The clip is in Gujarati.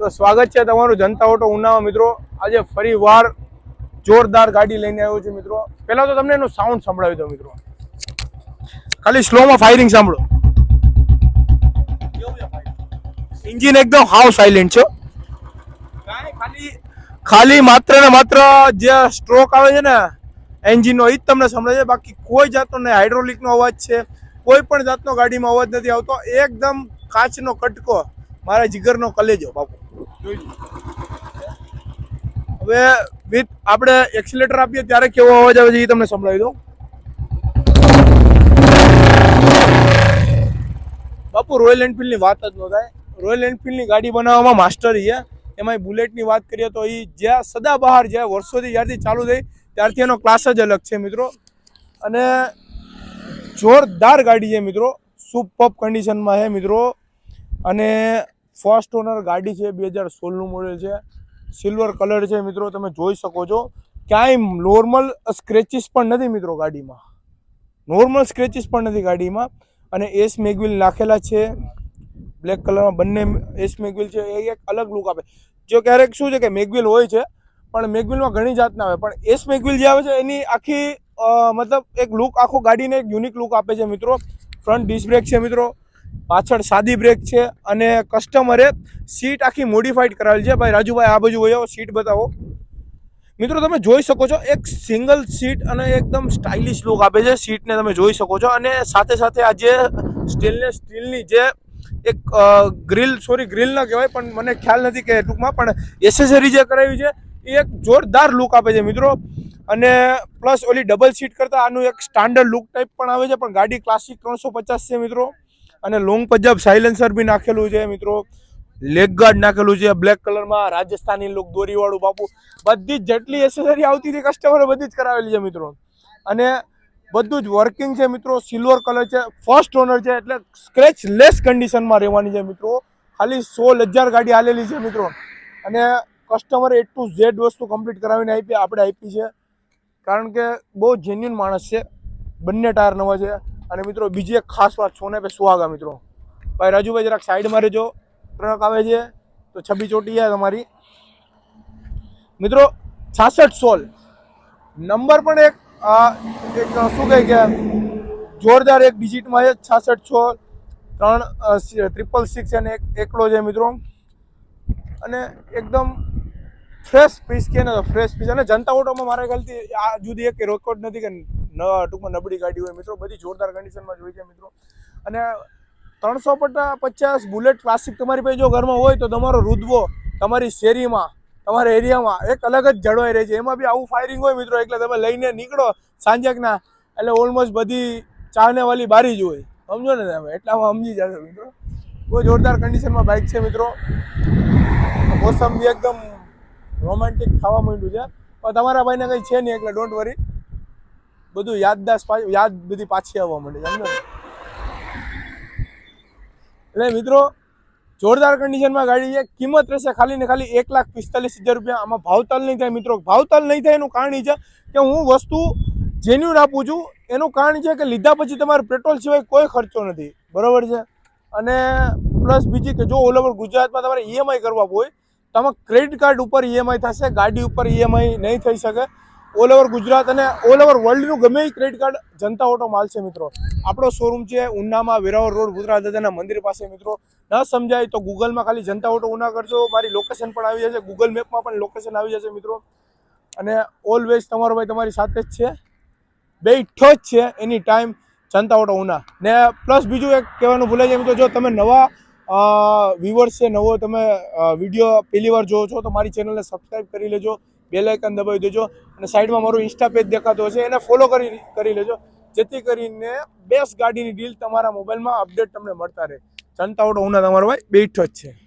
તો સ્વાગત છે તમારું જનતા ઓટો ઉનામાં મિત્રો. આજે ફરી વાર જોરદાર ગાડી લઈને આવ્યો છું મિત્રો. પહેલાં તો તમને એનું સાઉન્ડ સંભળાવી દો મિત્રો. ખાલી સ્લોમાં ફાયરિંગ સાંભળો. એન્જિન એકદમ હાવ સાયલેન્ટ છે ખાલી ખાલી માત્ર ને માત્ર જે સ્ટ્રોક આવે છે ને એન્જિનનો એ જ તમને સંભળાય છે. બાકી કોઈ જાતનો નહીં હાઇડ્રોલિકનો અવાજ છે, કોઈ પણ જાતનો ગાડીમાં અવાજ નથી આવતો. એકદમ કાચનો કટકો મારા જીગરનો કલેજો, બાપુ. હવે વિથ આપણે એક્સિલેટર આપીએ ત્યારે કેવો અવાજ આવે છે એ તમને સંભળાવી દઉં. બાપુ રોયલ એનફિલ્ડની વાત જ ન થાય. રોયલ એનફિલ્ડની ગાડી બનાવવામાં માસ્ટરી છે. એમાં બુલેટની વાત કરીએ તો એ જ્યાં સદાબહાર જ્યાં વર્ષોથી જ્યારથી ચાલુ થઈ, ત્યારથી એનો ક્લાસ જ અલગ છે મિત્રો. અને જોરદાર ગાડી છે મિત્રો. સુપર કન્ડિશનમાં છે મિત્રો. અને ફર્સ્ટ ઓનર ગાડી છે બે હજાર સોળનું મોડેલ છે. સિલ્વર કલર છે મિત્રો, તમે જોઈ શકો છો. ક્યાંય નોર્મલ સ્ક્રેચીસ પણ નથી મિત્રો ગાડીમાં. નોર્મલ સ્ક્રેચીસ પણ નથી ગાડીમાં. અને એસ મેગવિલ નાખેલા છે. બ્લેક કલરમાં બંને એસ મેગવિલ છે. એ એક અલગ લુક આપે. જો ક્યારેક શું છે કે મેગવિલ હોય છે, પણ મેગવિલમાં ઘણી જાતના આવે. પણ એસ મેગવિલ જે આવે છે, એની આખી મતલબ એક લુક આખો ગાડીને એક યુનિક લુક આપે છે મિત્રો. ફ્રન્ટ ડિસ્ક બ્રેક છે મિત્રો. પાછળ સાદી બ્રેક છે અને કસ્ટમરે સીટ આખી મોડિફાઈડ કરાવેલી છે. ભાઈ, રાજુભાઈ, આ બાજુ હોય સીટ બતાવો. મિત્રો, તમે જોઈ શકો છો, એક સિંગલ સીટ અને એકદમ સ્ટાઇલિશ લુક આપે છે. સીટને તમે જોઈ શકો છો. અને સાથે સાથે આ જે સ્ટીલને સ્ટીલની જે એક ગ્રીલ સોરી ગ્રીલ ના કહેવાય, પણ મને ખ્યાલ નથી કે ટૂંકમાં, પણ એસેસરી જે કરાવી છે, એ એક જોરદાર લુક આપે છે, મિત્રો. અને પ્લસ ઓલી ડબલ સીટ કરતાં આનું એક સ્ટાન્ડર્ડ લુક ટાઈપ પણ આવે છે, પણ ગાડી ક્લાસિક ત્રણસો પચાસ છે, મિત્રો. અને લોંગ પંજાબ સાયલેન્સર બી નાખેલું છે મિત્રો. લેગ ગાર્ડ નાખેલું છે બ્લેક કલરમાં રાજસ્થાની લુક દોરીવાળું બાપુ. બધી જ જેટલી એસેસરી આવતી હતી કસ્ટમરે બધી જ કરાવેલી છે મિત્રો. અને બધું જ વર્કિંગ છે મિત્રો. સિલ્વર કલર છે. ફર્સ્ટ ઓનર છે એટલે સ્ક્રેચ લેસ કન્ડિશનમાં રહેવાની છે મિત્રો. ખાલી સોળ હજાર ગાડી હાલેલી છે મિત્રો. અને કસ્ટમરે એ ટુ ઝેડ વસ્તુ કમ્પ્લીટ કરાવીને આપી આપણે આપી છે. કારણ કે બહુ જેન્યુન માણસ છે. બંને ટાયર નવા છે. અને મિત્રો, બીજી એક ખાસ વાત સોને પે સુહાગા, મિત્રો. ભાઈ, રાજુભાઈ જરાક સાઈડમાં રહેજો ટ્રક આવે છે, તો છબી ચોટી છે તમારી. મિત્રો, છાસઠ સોલ. નંબર પણ એક એક, શું કહે કે, જોરદાર એક ડિજિટમાં છે, છાસઠ સોલ. ત્રણ ટ્રિપલ સિક્સ અને એક, એકલો છે, મિત્રો. અને એકદમ ફ્રેશ પીસ કે ને ફ્રેશ પીસ અને જનતા ઓટોમાં મારા ખ્યાલથી આ જુદી એક રેકોર્ડ નથી કે ટૂંકમાં નબળી ગાડી હોય મિત્રો, બધી જોરદાર કન્ડિશનમાં જોઈ છે મિત્રો. અને ત્રણસો પટા પચાસ બુલેટ ક્લાસિક તમારી પાસે જો ઘરમાં હોય તો તમારો રુદવો તમારી શેરીમાં, તમારા એરિયામાં એક અલગ જ જળવાઈ રહે છે. એમાં બી આવું ફાયરિંગ હોય મિત્રો, એટલે તમે લઈને નીકળો સાંજકના, એટલે ઓલમોસ્ટ બધી ચાને વાલી બારી જ હોય. સમજો ને તમે? એટલામાં સમજી જશો મિત્રો. બહુ જોરદાર કન્ડિશનમાં બાઇક છે મિત્રો. મોસમ બી એકદમ રોમેન્ટિક થવા માંડ્યું છે. પણ તમારા ભાઈને કંઈ છે નહીં, એટલે ડોન્ટ વરી બધું યાદદાસ્ત યાદ બધી પાછી આવવા માંડે સમજો એટલે મિત્રો, જોરદાર કન્ડિશનમાં ગાડી છે, કિંમત રહેશે ખાલી ને ખાલી એક લાખ પિસ્તાલીસ હજાર રૂપિયા. આમાં ભાવતાલ નહીં થાય મિત્રો. ભાવતાલ નહીં થાય એનું કારણ એ છે કે હું વસ્તુ જેન્યુન આપું છું. એનું કારણ છે કે લીધા પછી તમારે પેટ્રોલ સિવાય કોઈ ખર્ચો નથી. બરાબર છે? અને પ્લસ બીજી કે જો ઓલ ઓવર ગુજરાતમાં તમારે ઈએમઆઈ કરવા હોય તો ક્રેડિટ કાર્ડ ઉપર ઈએમઆઈ થશે, ગાડી ઉપર ઈએમઆઈ નહીં થઈ શકે. ઓલ ઓવર ગુજરાત અને ઓલ ઓવર વર્લ્ડનું ગમે એ ક્રેડિટ કાર્ડ જનતા ઓટો માલ છે મિત્રો. આપણો શોરૂમ છે ઉનામાં વેરાવળ રોડ ભૂતરા દાદાના મંદિર પાસે મિત્રો. ન સમજાય તો ગૂગલમાં ખાલી જનતા ઓટો ઉના કરજો. મારી લોકેશન પણ આવી જશે. ગૂગલ મેપમાં પણ લોકેશન આવી જશે મિત્રો. અને ઓલવેઝ તમારો ભાઈ તમારી સાથે જ છે. બેઠો જ છે any time Janata auto Una. ને પ્લસ બીજું એક કહેવાનું ભૂલાઈ જાય મિત્રો. જો તમે નવા વ્યુઅર્સ છે, નવો તમે વીડિયો પહેલી વાર જોવો છો તો મારી ચેનલને સબસ્ક્રાઈબ કરી લેજો. બેલ આઇકન દબાવી દેજો. અને સાઈડમાં મારું ઇન્સ્ટા પેજ દેખાતો હશે, એને ફોલો કરી કરી લેજો. જેથી કરીને બેસ્ટ ગાડીની ડીલ તમારા મોબાઈલમાં અપડેટ તમને મળતા રહે. જનતા ઓટો ઉના તમારો ભાઈ, બેઠો જ છે.